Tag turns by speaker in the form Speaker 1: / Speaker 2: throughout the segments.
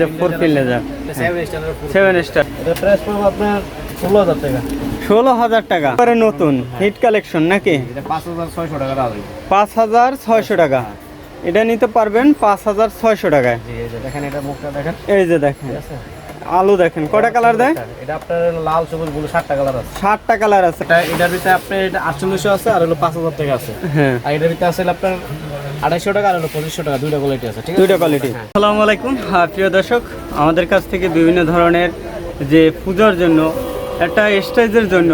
Speaker 1: যে four pin laser seven star
Speaker 2: এটা price পড়বে আপনার ষোলো হাজার টাকা।
Speaker 1: ষোলো হাজার টাকা। এবারে নতুন হিট কালেকশন নাকি?
Speaker 2: পাঁচ হাজার ছয়শো টাকা
Speaker 1: পাঁচ হাজার ছয়শো টাকা। এটা নিতে পারবেন পাঁচ হাজার ছয়শো টাকায়।
Speaker 2: জি এই যে দেখেন এটা মুখটা দেখেন।
Speaker 1: এই যে দেখেন। আলু দেখেন। কটা কালার দেয়?
Speaker 2: এটা আপনার লাল সবুজগুলো ষাটটা কালার আছে।
Speaker 1: ষাটটা কালার আছে।
Speaker 2: এটা এটার ভিতরে আপনার আটচল্লিশশো আছে আর হলো পাঁচ হাজার টাকা আছে।
Speaker 1: হ্যাঁ।
Speaker 2: আর এটার ভিতরে আছে আপনার আড়াইশো টাকা আর হলো পঁচিশশো টাকা দুইটা কোয়ালিটি আছে ঠিক
Speaker 1: দুইটা কোয়ালিটি
Speaker 2: হ্যাঁ।
Speaker 1: আসসালামু আলাইকুম। প্রিয় দর্শক আমাদের কাছ থেকে বিভিন্ন ধরনের যে পূজার জন্য একটা স্টেজের জন্য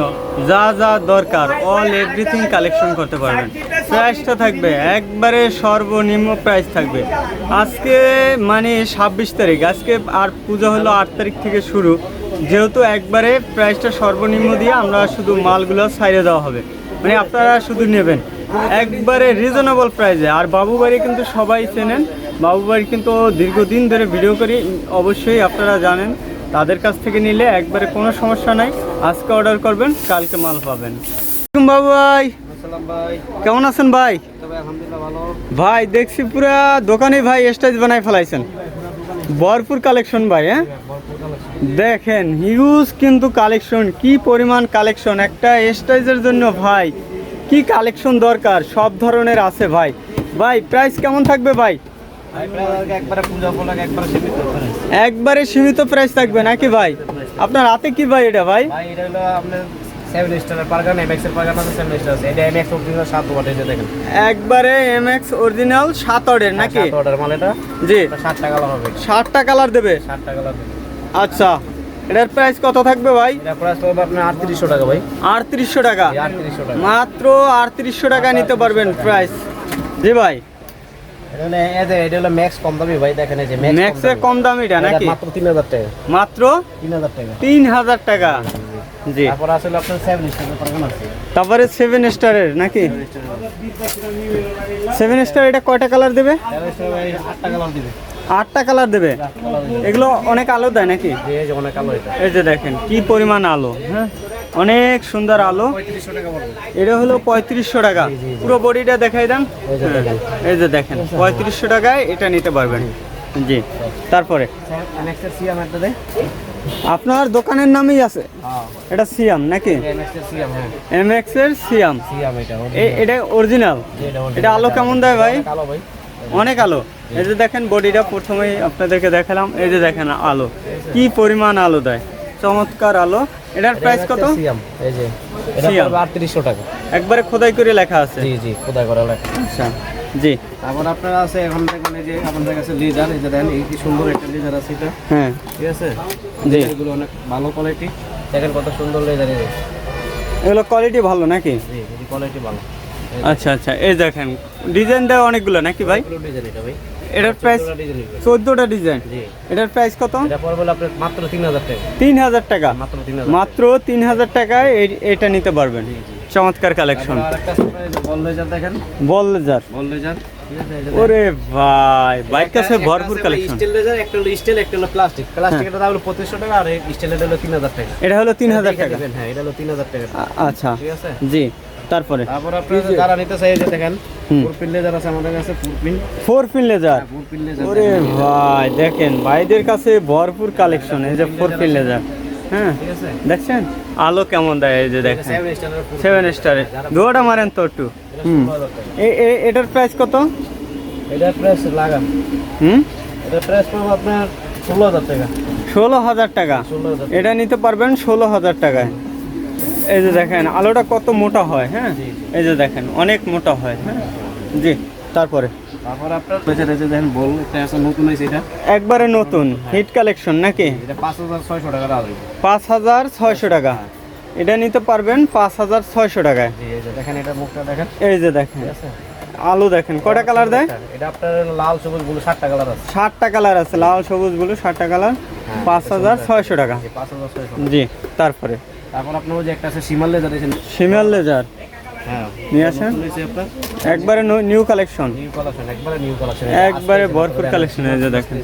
Speaker 1: যা যা দরকার অল এভরিথিং কালেকশন করতে পারবেন। প্রাইসটা থাকবে একবারে সর্বনিম্ন প্রাইস থাকবে। আজকে মানে ছাব্বিশ তারিখ আজকে আর পূজা হলো আট তারিখ থেকে শুরু। যেহেতু একবারে প্রাইসটা সর্বনিম্ন দিয়ে আমরা শুধু মালগুলো সাইডে দেওয়া হবে। মানে আপনারা শুধু নেবেন। একবারে রিজনেবল প্রাইসে আর বাবু বাড়ি কিন্তু সবাই চেনেন। বাবু বাড়ি কিন্তু দীর্ঘদিন ধরে ভিডিও করি। অবশ্যই আপনারা জানেন তাদের কাছ থেকে নিলে একবারে কোনো সমস্যা নাই। আজকে অর্ডার করবেন কালকে মাল পাবেন। বাবু ভাই। কেমন আছেন ভাই? ভাই দেখছি পুরা দোকানে ভাই স্টেজ বানাই ফেলাইছেন। ভরপুর কালেকশন ভাই হ্যাঁ? দেখেন হিউজ কিন্তু কালেকশন কি পরিমাণ কালেকশন একটা স্টেজের জন্য ভাই কি কালেকশন দরকার? সব ধরনের আছে ভাই। ভাই প্রাইস কেমন থাকবে ভাই?
Speaker 2: একবারে একবারে সীমিত
Speaker 1: প্রাইস থাকবে নাকি ভাই? আপনার হাতে কি ভাই এটা ভাই? একবারে এম এক্স অরিজিনাল সাত অর্ডের নাকি?
Speaker 2: ওয়াটের
Speaker 1: জি। ষাটটা কালার দেবে। আচ্ছা। এটার প্রাইস কত থাকবে ভাই?
Speaker 2: এটা প্রাইস পড়বে আপনার আটত্রিশশো টাকা ভাই।
Speaker 1: আটত্রিশশো টাকা। মাত্র আটত্রিশশো টাকা নিতে পারবেন প্রাইস জি ভাই।
Speaker 2: এটা হলো ম্যাক্স কম দামি ভাই দেখেন এই যে ম্যাক্স
Speaker 1: ম্যাক্সের কম দামিটা নাকি?
Speaker 2: মাত্র টাকা।
Speaker 1: মাত্র জি
Speaker 2: তারপর আসলে আপনার সেভেন স্টারের পারগান আছে।
Speaker 1: তারপরে সেভেন স্টারের নাকি? সেভেন স্টার এটা কয়টা কালার দিবে। আটটা কালার দেবে? এগুলো অনেক আলো দেয় নাকি?
Speaker 2: এই যে অনেক আলো
Speaker 1: এই যে দেখেন কি পরিমাণ আলো হ্যাঁ? অনেক সুন্দর আলো। এটা হলো পঁয়ত্রিশশো টাকা। পুরো বডিটা দেখাই দেন।
Speaker 2: এই যে দেখেন।
Speaker 1: পঁয়ত্রিশশো টাকায় এটা নিতে পারবেন। জি তারপরে। আপনার দোকানের নামই আছে? এটা সিয়াম নাকি? এম এক্সের সিয়াম।
Speaker 2: এটা
Speaker 1: অরিজিনাল
Speaker 2: এটা
Speaker 1: আলো কেমন দেয় ভাই। অনেক আলো। এই যে দেখেন বডিটা প্রথমেই আপনাদেরকে দেখালাম। এই যে দেখেন আলো। কি পরিমাণ আলো দেয়। চমৎকার আলো। এটার প্রাইস কত?
Speaker 2: সিএম এই যে এটা
Speaker 1: সিয়াম।
Speaker 2: টাকা।
Speaker 1: একবারে খোদাই করে লেখা আছে।
Speaker 2: জি জি খোদাই করা লেখা।
Speaker 1: আচ্ছা জি।
Speaker 2: তারপর আপনার আছে এখন দেখবেন এই যে আপনাদের কাছে লেজার এই যে দেন এই কি সুন্দর একটা লেজার আছে এটা।
Speaker 1: হ্যাঁ।
Speaker 2: ঠিক আছে?
Speaker 1: জি।
Speaker 2: এগুলো অনেক ভালো কোয়ালিটি দেখেন কত সুন্দর লেজার
Speaker 1: এগুলো কোয়ালিটি ভালো নাকি?
Speaker 2: জি কোয়ালিটি ভালো।
Speaker 1: আচ্ছা আচ্ছা। এই দেখেন ডিজাইন দেওয়া অনেকগুলো নাকি ভাই?
Speaker 2: ডিজাইন এটা ভাই।
Speaker 1: এটার প্রাইস চোদ্দোটা ডিজাইন।
Speaker 2: জি।
Speaker 1: এটার প্রাইস কত?
Speaker 2: মাত্র তিন হাজার টাকা।
Speaker 1: তিন হাজার টাকা।
Speaker 2: মাত্র তিন হাজার
Speaker 1: টাকায় এটা নিতে পারবেন। চমৎকার কালেকশন
Speaker 2: বল লেজার
Speaker 1: ওরে ভাই বাইক কাছে ভরপুর কালেকশন
Speaker 2: স্টিল লেজার একটা হলো স্টিল একটা হলো প্লাস্টিক প্লাস্টিকের দাম হলো পঁচিশশো টাকা আর স্টিলের হলো তিন হাজার টাকা।
Speaker 1: এটা হলো তিন হাজার
Speaker 2: দেখে
Speaker 1: টাকা।
Speaker 2: হ্যাঁ এটা হলো টাকা।
Speaker 1: আচ্ছা।
Speaker 2: ঠিক আছে?
Speaker 1: জি। তারপরে?
Speaker 2: তারপর আপনারা যারা নিতে চাই যে দেখেন লেজার আছে আমাদের কাছে পুরপিন
Speaker 1: ফোর পিন লেজার
Speaker 2: পুরপিন লেজার
Speaker 1: ওরে ভাই দেখেন ভাইদের কাছে ভরপুর কালেকশন এই যে ফোর পিন লেজার হ্যাঁ দেখছেন? আলো কেমন দেয় এই যে দেখেন।
Speaker 2: সেভেন
Speaker 1: স্টারে দুটা মারেন তো একটু। হুম। এ- এ- এটার প্রাইস কত?
Speaker 2: এটা প্রাইস লাগান।
Speaker 1: হুম?
Speaker 2: এটা প্রাইস পড়বে আপনার ষোলো হাজার টাকা।
Speaker 1: ষোলো হাজার টাকা। এটা নিতে পারবেন ষোলো হাজার টাকায়। এই যে দেখেন আলোটা কত মোটা হয় হ্যাঁ? এই যে দেখেন অনেক মোটা হয় হ্যাঁ? জি তারপরে?
Speaker 2: তারপর আপনার পেছনে যে দেখেন বল একটা আছে নতুন হয়েছে এটা?
Speaker 1: একবারে নতুন হিট কালেকশন নাকি?
Speaker 2: এটা পাঁচ হাজার ছয়শো টাকা দাম
Speaker 1: টাকা। এটা নিতে পারবেন পাঁচ হাজার ছয়শো টাকায়।
Speaker 2: জি এই যে দেখেন এটা মুখটা দেখেন।
Speaker 1: এই যে দেখেন আলু দেখেন কটা কালার দেয়?
Speaker 2: এটা আপনার লাল সবুজগুলো ষাটটা কালার আছে।
Speaker 1: ষাটটা কালার আছে লাল সবুজ ব্লু ষাটটা কালার
Speaker 2: হ্যাঁ,
Speaker 1: পাঁচ হাজার ছয়শো টাকা।
Speaker 2: জি
Speaker 1: তারপরে?
Speaker 2: তারপর আপনার ওই যে একটা আছে সিমাল লেজার এসে
Speaker 1: সিমাল লেজার?
Speaker 2: হ্যাঁ।
Speaker 1: নিয়ে আসেন? একবারে নিউ কালেকশন
Speaker 2: নিউ কালেকশন একবারে নিউ কালেকশন
Speaker 1: একবারে ভরপুর কালেকশন এই যে দেখেন।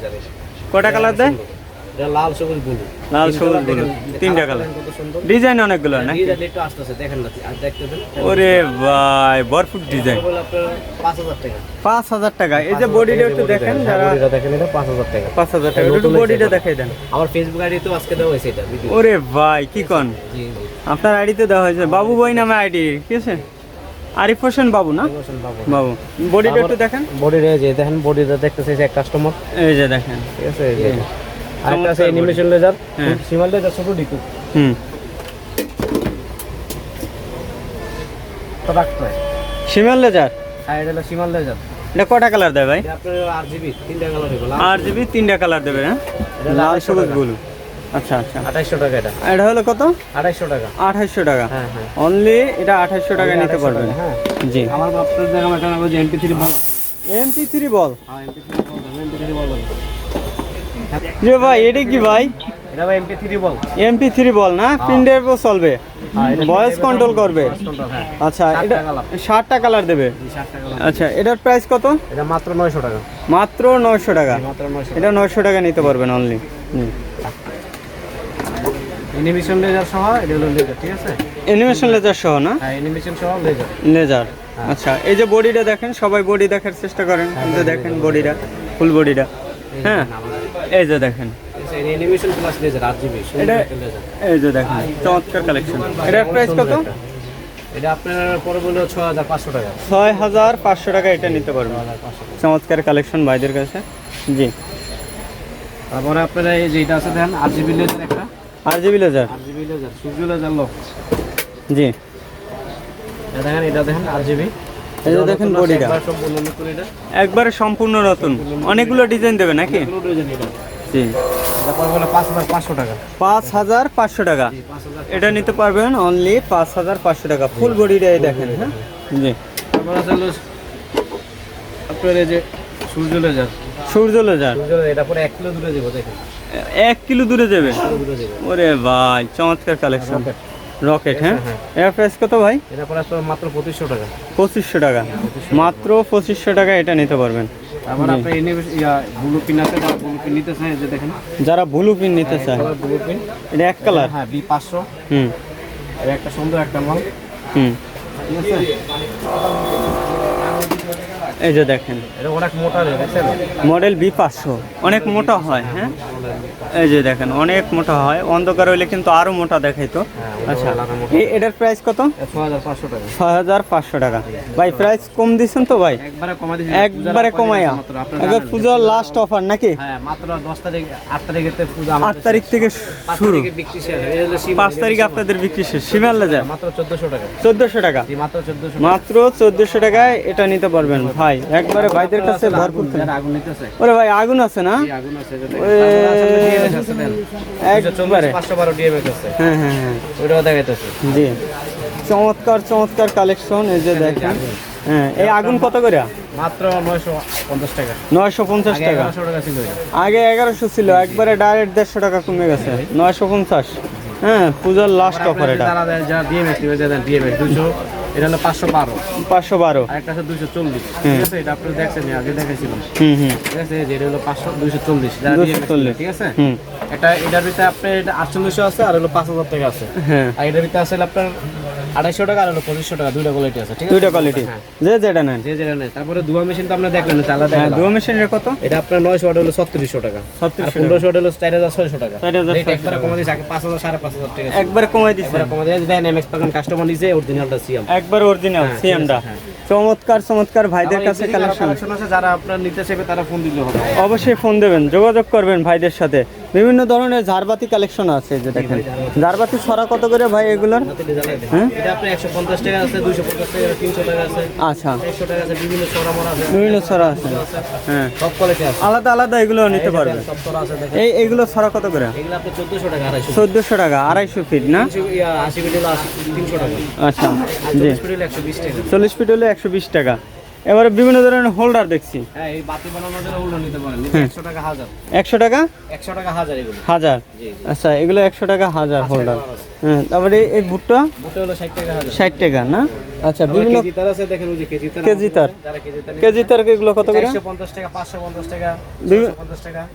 Speaker 1: কটা কালার দেয়?
Speaker 2: লাল সবুজ ব্লু
Speaker 1: লাল, সবুজ। তিনটা
Speaker 2: সুন্দর।
Speaker 1: ডিজাইন অনেকগুলো নাকি?
Speaker 2: ডিজাইন একটু দেখেন না আর দেখতে দেন।
Speaker 1: ওরে ভাই ভরপুর ডিজাইন।
Speaker 2: পাঁচ হাজার টাকা।
Speaker 1: এই যে বডিটা একটু দেখেন যারা
Speaker 2: বডিটা দেখেন এটা পাঁচ হাজার টাকা।
Speaker 1: পাঁচ হাজার টাকা। একটু বডিটা দেখাই দেন।
Speaker 2: আমার ফেসবুক আইডি তো আজকে দেওয়া হয়েছে এটা
Speaker 1: ওরে ভাই কি কন?
Speaker 2: জি জি।
Speaker 1: আপনার আইডিতে দেওয়া হয়েছে। বাবু বই নামে আইডি ঠিক আছে? আরিফ হোসেন বাবু না?
Speaker 2: বাবু।
Speaker 1: বডিটা একটু দেখেন।
Speaker 2: বডি রে যে দেখেন বডিটা দেখতেছে যে এক কাস্টমার
Speaker 1: এই যে দেখেন।
Speaker 2: ঠিক আছে এই যে। আরেকটা আছে অ্যানিমেশন লেজার
Speaker 1: হ্যাঁ।
Speaker 2: সিমাল লেজার ছোট ডিকু।
Speaker 1: হুম।
Speaker 2: তো রাখতে হয়
Speaker 1: লেজার
Speaker 2: হলো সিমাল লেজার
Speaker 1: এটা কটা কালার দেয় ভাই?
Speaker 2: এটা আর জিবি তিনটা কালার
Speaker 1: তিনটা কালার দেবে হ্যাঁ? লাল সবুজ ব্লু আচ্ছা আচ্ছা।
Speaker 2: আঠাইশশো টাকা এটা।
Speaker 1: এটা হলো কত?
Speaker 2: আঠাইশশো টাকা।
Speaker 1: আঠাইশশো টাকা।
Speaker 2: হ্যাঁ হ্যাঁ।
Speaker 1: অনলি এটা আঠাইশশো টাকা নিতে পারবেন।
Speaker 2: হ্যাঁ।
Speaker 1: জি।
Speaker 2: আমার জায়গা যে MP three ball.
Speaker 1: MP three ball?
Speaker 2: হ্যাঁ MP three ball MP three ball
Speaker 1: যে ভাই এটা কি ভাই?
Speaker 2: এটা ভাই MP three ball
Speaker 1: MP three ball না? চলবে?
Speaker 2: হ্যাঁ,
Speaker 1: ভয়েস কন্ট্রোল করবে?
Speaker 2: হ্যাঁ।
Speaker 1: আচ্ছা এটা। ষাটটা কালার দেবে? আচ্ছা এটার প্রাইস কত?
Speaker 2: এটা মাত্র নয়শো টাকা।
Speaker 1: মাত্র নয়শো টাকা। এটা নয়শো টাকা নিতে পারবেন অনলি
Speaker 2: অ্যানিমেশন লেজার সহ এটা হলো লেজার ঠিক আছে?
Speaker 1: অ্যানিমেশন লেজার সহ না?
Speaker 2: হ্যাঁ অ্যানিমেশন সহ লেজার
Speaker 1: লেজার আচ্ছা এই যে বডিটা দেখেন সবাই বডি দেখার চেষ্টা করেন। দেখেন বডিটা ফুল বডিটা হ্যাঁ। এই যে দেখেন। এই যে দেখেন চমৎকার কালেকশন এটার প্রাইস কত?
Speaker 2: এটা আপনার পরে বলল ছ হাজার পাঁচশো টাকা।
Speaker 1: ছয় হাজার পাঁচশো টাকা এটা নিতে পারবেন। চমৎকার কালেকশন ভাইদের কাছে। জি।
Speaker 2: তারপরে আপনার এই যে এটা আছে দেখেন আট জিবি লেজার একটা।
Speaker 1: আর জিবি লেজার
Speaker 2: আট জিবি লেজার সূর্য লেজার লোক
Speaker 1: জি।
Speaker 2: এটা দেখেন এটা দেখেন আট জিবি
Speaker 1: এই যে দেখেন বডিটা। একবারে সম্পূর্ণ নতুন অনেকগুলো ডিজাইন দেবে নাকি? জি।
Speaker 2: পাঁচ হাজার পাঁচশো টাকা।
Speaker 1: এটা নিতে পারবেন অনলি পাঁচ হাজার পাঁচশো টাকা। ফুল দেখেন হ্যাঁ? জি।
Speaker 2: তারপর আছে হলো আপনার এই যে সূর্য লেজার
Speaker 1: সূর্য লেজার
Speaker 2: এটা পরে এক কিলো দূরে যাব দেখেন।
Speaker 1: এক কিলো দূরে যাবে ওরে ভাই চমৎকার কালেকশন। রকেট হ্যাঁ?
Speaker 2: হ্যাঁ।
Speaker 1: এর প্রাইস কত ভাই?
Speaker 2: এটা প্রাইস মাত্র পঁচিশশো টাকা।
Speaker 1: পঁচিশশো টাকা। মাত্র পঁচিশশো টাকা এটা নিতে পারবেন।
Speaker 2: তারপর আপনি ব্লু পিন আছে বা ব্লু পিন নিতে চাই যে দেখেন।
Speaker 1: যারা ব্লু পিন নিতে চায়।
Speaker 2: ব্লু পিন
Speaker 1: এটা এক কালার
Speaker 2: হ্যাঁ বি পাঁচশো।
Speaker 1: হুম।
Speaker 2: এটা একটা সুন্দর একটা মাল
Speaker 1: হুম।
Speaker 2: ঠিক আছে?
Speaker 1: এই যে দেখেন।
Speaker 2: এটা অনেক মোটা
Speaker 1: মডেল বি পাঁচশো। অনেক মোটা হয় হ্যাঁ? এই যে দেখেন অনেক মোটা হয়। অন্ধকার হইলে কিন্তু আরও মোটা দেখাইতো।
Speaker 2: হ্যাঁ,
Speaker 1: আচ্ছা এটার প্রাইস কত? ছয় হাজার পাঁচশো টাকা। ভাই প্রাইস কম দিচ্ছেন তো ভাই?
Speaker 2: একবারে
Speaker 1: কমাইয়া একবার পুজোর লাস্ট অফার নাকি?
Speaker 2: হ্যাঁ তারিখ আট
Speaker 1: তারিখ থেকে শুরু। পাঁচ তারিখে আপনাদের বিক্রি শেষ। সীমাল
Speaker 2: মাত্র চোদ্দশো টাকা।
Speaker 1: চোদ্দশো টাকা।
Speaker 2: মাত্র চোদ্দশো
Speaker 1: মাত্র চোদ্দশো টাকায় এটা নিতে পারবেন। ভাই একবারে ভাইদের কাছে ভরপুর
Speaker 2: আগুন নিতেছে।
Speaker 1: ওরে ভাই আগুন আছে না?
Speaker 2: আগুন আছে
Speaker 1: একবারে
Speaker 2: পাঁচশো বারো ডিএমএস আছে।
Speaker 1: হ্যাঁ হ্যাঁ হ্যাঁ।
Speaker 2: ওইটাও দেখাইতেছে।
Speaker 1: জি। চমৎকার চমৎকার কালেকশন এই যে দেখেন। হ্যাঁ এই আগুন কত করে?
Speaker 2: মাত্র নয়শো পঞ্চাশ টাকা।
Speaker 1: নয়শো পঞ্চাশ
Speaker 2: আগে
Speaker 1: টাকা?
Speaker 2: এগারোশো ছিল
Speaker 1: আগে এগারোশো ছিল একবারে ডাইরেক্ট দেড়শো টাকা কমে গেছে। নয়শো পঞ্চাশ। হ্যাঁ পূজার লাস্ট অফার এটা।
Speaker 2: যারা যারা ডিএমএস দেন এটা হলো পাঁচশো বারো।
Speaker 1: পাঁচশো বারো।
Speaker 2: আর একটা আছে দুশো চল্লিশ। ঠিক আছে? এটা আপনি দেখছেন আগে
Speaker 1: হুম
Speaker 2: ঠিক আছে? যে এটা হলো পাঁচশো দুশো চল্লিশ। যারা
Speaker 1: 240
Speaker 2: DMX নিবে, ঠিক আছে? এটা এটার ভিতরে আপনার এটা আটচল্লিশশো আছে আর হলো পাঁচ হাজার টাকা আছে।
Speaker 1: হ্যাঁ।
Speaker 2: আর এটার ভিতরে আছে আপনার আড়াইশো টাকা আর হলো পঁচিশশো টাকা দুইটা কোয়ালিটি আছে ঠিক আছে?
Speaker 1: দুইটা কোয়ালিটি
Speaker 2: হ্যাঁ।
Speaker 1: যে যেটা নেন।
Speaker 2: যে যেটা নেন। তারপরে দুয়া মেশিন তো আপনার দেখলেন আলাদা
Speaker 1: হ্যাঁ
Speaker 2: আলাদা।
Speaker 1: মেশিনের কত?
Speaker 2: এটা আপনার নয়শো ওয়াট হলো ছত্রিশশো টাকা। ছত্রিশ
Speaker 1: 3600
Speaker 2: পনেরোশো ওয়াট হলো চার হাজার ছয়শো টাকা।
Speaker 1: চার
Speaker 2: হাজার একবারে কমাই দিয়েছে আগে পাঁচ হাজার সাড়ে পাঁচ হাজার টাকা
Speaker 1: একবার কমাই দিচ্ছে
Speaker 2: একবার কমাই দিয়েছে দেন এমএক্স পাখান কাস্টমার নিছে অরিজিনালটা সিএম
Speaker 1: একবার অরিজিনাল সিএমটা
Speaker 2: হ্যাঁ।
Speaker 1: চমৎকার চমৎকার ভাইদের কাছে কালেকশন
Speaker 2: আছে যারা আপনার নিতে চাইবে তারা ফোন দিলে হবে।
Speaker 1: অবশ্যই ফোন দেবেন যোগাযোগ করবেন ভাইদের সাথে। বিভিন্ন ধরনের ঝাড়বাতি কালেকশন আছে যে দেখেন। ঝাড়বাতি। ছড়া কত করে ভাই এগুলোর? হ্যাঁ? আচ্ছা।
Speaker 2: বিভিন্ন আছে।
Speaker 1: ছড়া আছে। হ্যাঁ। আলাদা আলাদা এগুলো নিতে পারবেন। এই এগুলো ছড়া কত করে?
Speaker 2: চোদ্দশো টাকা আড়াইশো।
Speaker 1: ফিট না? আচ্ছা জি।
Speaker 2: চল্লিশ ফিট হলো একশো বিশ টাকা।
Speaker 1: এবারে বিভিন্ন ধরনের হোল্ডার দেখছি।
Speaker 2: হ্যাঁ এই বাতি বানানোর জন্য উল্টো নিতে পারেন।
Speaker 1: হুম।
Speaker 2: একশো টাকা হাজার।
Speaker 1: একশো টাকা?
Speaker 2: একশো টাকা হাজার এগুলো।
Speaker 1: হাজার?
Speaker 2: জি
Speaker 1: আচ্ছা এগুলো একশো টাকা হাজার হোল্ডার হ্যাঁ তারপরে এই ভুট্টা
Speaker 2: ষাট টাকা হাজার।
Speaker 1: ষাট টাকা না? আচ্ছা বিভিন্ন
Speaker 2: কেজি তার আছে দেখেন ওই যে কেজি তার
Speaker 1: এগুলো কত করে?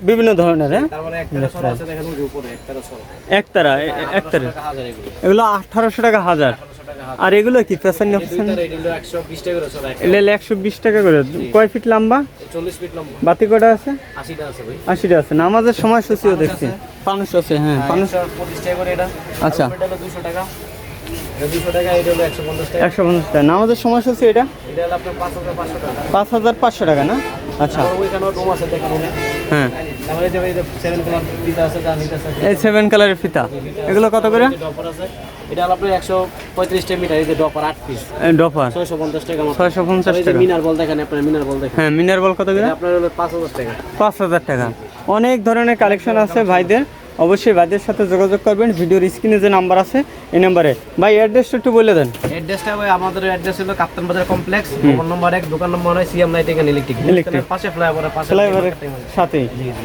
Speaker 1: বিভিন্ন- ধরনের হ্যাঁ? একতারা একতারা
Speaker 2: এগুলো
Speaker 1: আঠারোশো টাকা হাজার। আর এগুলো কি পেছন
Speaker 2: এই
Speaker 1: অপশন
Speaker 2: এগুলো একশো বিশ টাকা করে
Speaker 1: কয় ফিট লম্বা?
Speaker 2: চল্লিশ ফিট লম্বা।
Speaker 1: বাতি কটা আছে?
Speaker 2: আশিটা আছে ভাই।
Speaker 1: আশিটা আছে। নামাজের সময়সূচিও দেখছি। পানুষ আছে হ্যাঁ পানুষ
Speaker 2: করে এটা।
Speaker 1: আচ্ছা।
Speaker 2: একশো পঞ্চাশ টাকা।
Speaker 1: নামাজের সময়সূচি এটা?
Speaker 2: এটা পাঁচ হাজার পাঁচশো টাকা।
Speaker 1: না? আচ্ছা। হ্যাঁ।
Speaker 2: এই সেভেন
Speaker 1: কালারের ফিতা এগুলো কত করে?
Speaker 2: এটা আপনার একশো পঁয়ত্রিশটা মিটার এই যে ডপার আট পিস
Speaker 1: এই
Speaker 2: ছয়শো পঞ্চাশ টাকা
Speaker 1: ছয়শো পঞ্চাশ টাকা।
Speaker 2: মিনার বল দেখেন আপনার মিনার বল দেখেন।
Speaker 1: হ্যাঁ মিনার বল কত করে?
Speaker 2: আপনার হলো পাঁচ হাজার টাকা।
Speaker 1: পাঁচ হাজার টাকা। অনেক ধরনের কালেকশন আছে ভাইদের। অবশ্যই ভাইদের সাথে যোগাযোগ করবেন। ভিডিওর স্ক্রিনে যে নাম্বার আছে এই নাম্বারে। ভাই অ্যাড্রেসটা একটু বলে দেন।
Speaker 2: অ্যাড্রেসটা ভাই আমাদের অ্যাড্রেস হলো কাপ্তান বাজার কমপ্লেক্স মোবাইল নম্বর এক দোকান নম্বর হয় CM lighting and electric
Speaker 1: Electric।
Speaker 2: পাশে ফ্লাইওভারের পাশে
Speaker 1: ফ্লাইওভারের সাথে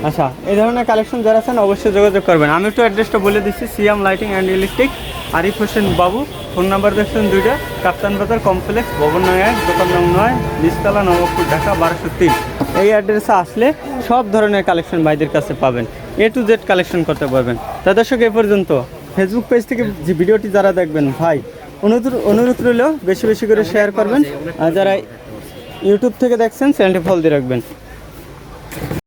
Speaker 1: আচ্ছা এই ধরনের কালেকশন যারা আছেন অবশ্যই যোগাযোগ করবেন। আমি একটু অ্যাড্রেসটা বলে দিচ্ছি CM lighting and electric Arif Hossain Babu. Phone number দেখছেন দুইটা কাপ্তান বাজার কমপ্লেক্স ভবন নয় এক দোকান নং নয় বিশতলা নবাবপুর ঢাকা বারোশো তিন। এই অ্যাড্রেসে আসলে সব ধরনের কালেকশন ভাইদের কাছে পাবেন। এ টু জেড কালেকশন করতে পারবেন। তা দর্শক, এ পর্যন্ত ফেসবুক পেজ থেকে যে ভিডিওটি যারা দেখবেন, ভাই, অনুরোধ অনুরোধ রইল বেশি বেশি করে শেয়ার করবেন। আর যারা ইউটিউব থেকে দেখছেন, চ্যানেলটি ফল দিয়ে রাখবেন।